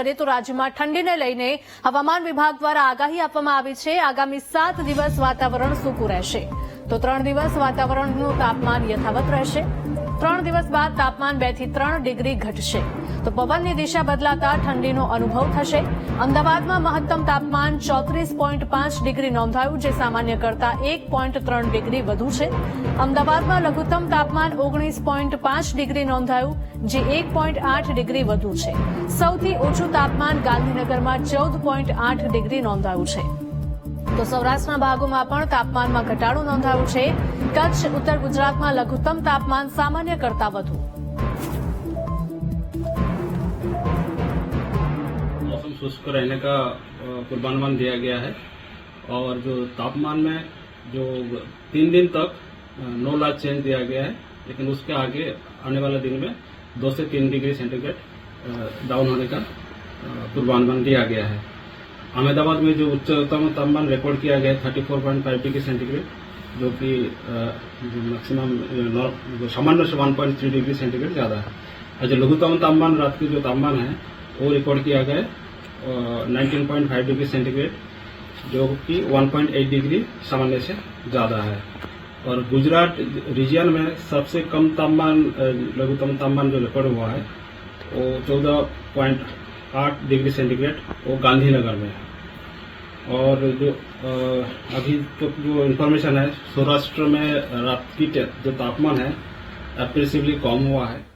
કરીએ તો રાજ્યમાં ઠંડીને લઈને હવામાન વિભાગ દ્વારા આગાહી આપવામાં આવી છે. આગામી સાત દિવસ વાતાવરણ સૂકું રહેશે. તો ત્રણ દિવસ વાતાવરણનું તાપમાન યથાવત રહેશે. ત્રણ દિવસ બાદ તાપમાન બેથી ત્રણ ડિગ્રી ઘટશે. તો પવનની દિશા બદલાતા ઠંડીનો અનુભવ થશે. અમદાવાદમાં મહત્તમ તાપમાન ચોત્રીસ પોઈન્ટ પાંચ ડિગ્રી નોંધાયું, જે સામાન્ય કરતા એક પોઈન્ટ ત્રણ ડિગ્રી વધુ છે. અમદાવાદમાં લઘુત્તમ તાપમાન ઓગણીસ પોઈન્ટ પાંચ ડિગ્રી નોંધાયું, જે એક પોઈન્ટ આઠ ડિગ્રી વધુ છે. સૌથી ઓછું તાપમાન ગાંધીનગરમાં ચૌદ પોઈન્ટ આઠ ડિગ્રી નોંધાયું છે. તો સૌરાષ્ટ્રના ભાગોમાં પણ તાપમાનમાં ઘટાડો નોંધાયો છે કચ્છ ઉત્તર ગુજરાતમાં લઘુત્તમ તાપમાન સામાન્ય કરતા વધુ मौसम शुष्क रहने का अ, पूर्वानुमान दिया गया है और जो तापमान में जो तीन दिन तक अ, नो लार्ज चेंज दिया गया है लेकिन उसके आगे आने वाले दिन में दो से तीन डिग्री सेंटीग्रेड अ, डाउन होने का अ, पूर्वानुमान दिया गया है अहमदाबाद में जो उच्चतम तापमान रिकॉर्ड किया गया thirty four point five degree centigrade जो कि मैक्सिमम सामान्य से one point three degree centigrade ज़्यादा है। और जो लघुतम तापमान, रात के जो तापमान है, वो रिकॉर्ड किया गया nineteen point five degree centigrade जो कि 1.8 डिग्री सामान्य से ज़्यादा है। और गुजरात रीजन में सबसे कम तापमान लघुतम तापमान जो रिकॉर्ड हुआ है, वो चौदह पॉइंट आठ डिग्री सेंटीग्रेड वो गांधीनगर में है। और जो अभी तो जो इन्फॉर्मेशन है, सौराष्ट्र में रात की जो तापमान है अप्रेसिवली कम हुआ है।